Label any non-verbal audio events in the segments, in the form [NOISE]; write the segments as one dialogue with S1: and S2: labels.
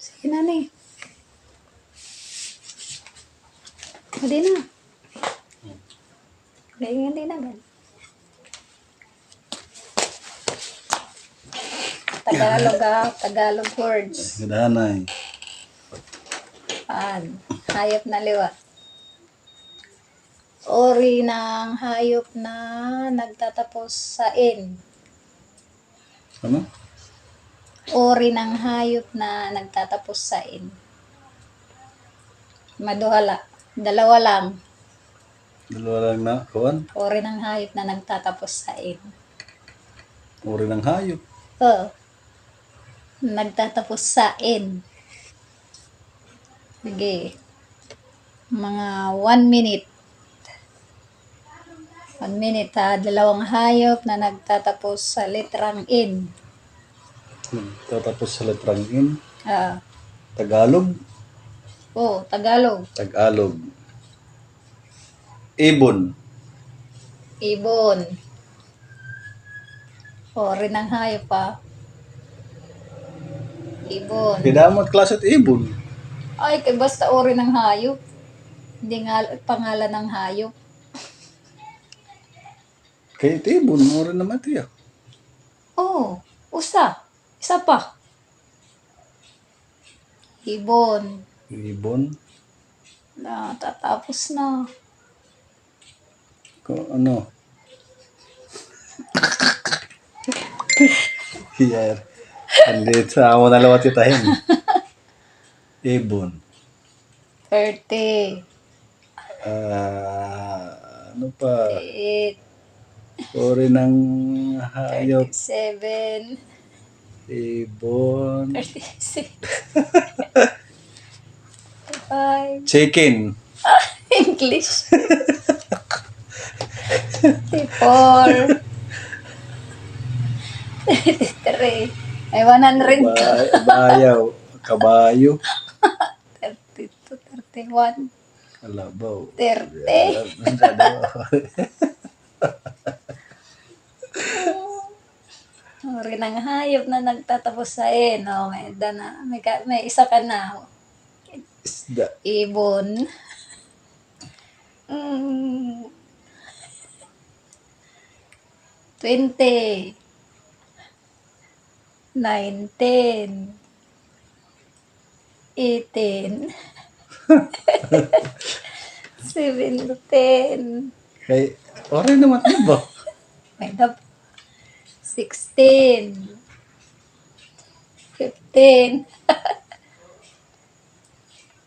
S1: Sige na ni. Hindi na. Hindi, hindi na. gan. Tagalog ah. Tagalog words.
S2: Gadanay.
S1: Paan. Hayop na liwa. Ori ng hayop na nagtatapos sa in.
S2: Ano?
S1: Ori ng hayop na nagtatapos sa in. Maduhala. Dalawa lang.
S2: Dalawa lang na. Kuwan?
S1: Ori ng hayop na nagtatapos sa in.
S2: Uri ng hayop.
S1: Oh. Nagtatapos sa in. Sige. Mga one minute. One minute ha. Dalawang hayop na nagtatapos sa litrang in.
S2: Tatapos sa letrang in.
S1: Ah.
S2: Tagalog.
S1: Oh, Tagalog.
S2: Tagalog. Ibon.
S1: Ibon. Ori ng hayop pa. Ibon.
S2: Pidamot klase at ibon.
S1: Ay, kay basta ori ng hayop. Hindi nga pangalan ng hayop.
S2: Ito ibon. Uri naman ito ya.
S1: Oh, usa. Isa pa. Ibon.
S2: Ibon.
S1: Na, tatapos na.
S2: Ko, ano? Hiyar. Hindi sa amo na lawat itahin. Ibon.
S1: 30.
S2: Ah, ano pa?
S1: 8.
S2: Uri ng hayop.
S1: 37.
S2: Ibon. [LAUGHS]
S1: 36. 5.
S2: Chicken. [LAUGHS]
S1: English. 34. 33. Ay, 100 ka.
S2: Ba- bayaw. Kabayo.
S1: 32, 31,
S2: Kalabaw.
S1: 30. [LAUGHS] Uri ng hayop na nagtatapos sa eh, no? May, dana, may, ka- may isa ka na.
S2: Isda.
S1: Ibon. [LAUGHS] Mm. 20. 19. 18. 17.
S2: Kay, ori naman ito ba?
S1: May dap. 16. 15.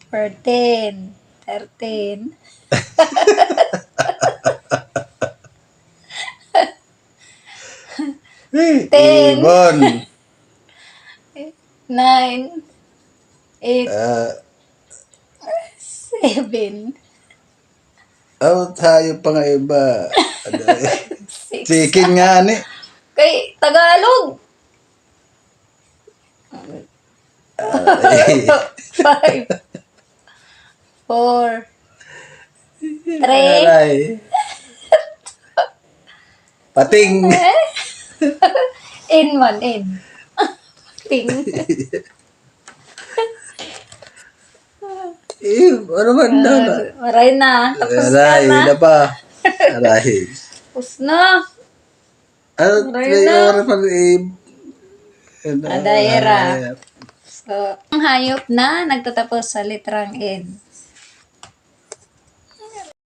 S1: 14. 13.
S2: Eh,
S1: Ten.
S2: ibon.
S1: 9. 8.
S2: Ah,
S1: 7.
S2: oh, tayo pa nga iba. [LAUGHS]
S1: 6.
S2: Chicken nga ni.
S1: Kay Tagalog. 5. 4. 3.
S2: aray. Pating. [LAUGHS]
S1: In man, in. Ting.
S2: Eh, ano man daw na?
S1: Maray na. Tapos
S2: Aray,
S1: na na.
S2: na pa. [LAUGHS] Aray.
S1: Tapos na.
S2: Ano,
S1: Aray
S2: may
S1: na.
S2: oras pag eh, ano,
S1: Adayera. So, ang hayop na nagtatapos sa litrang N.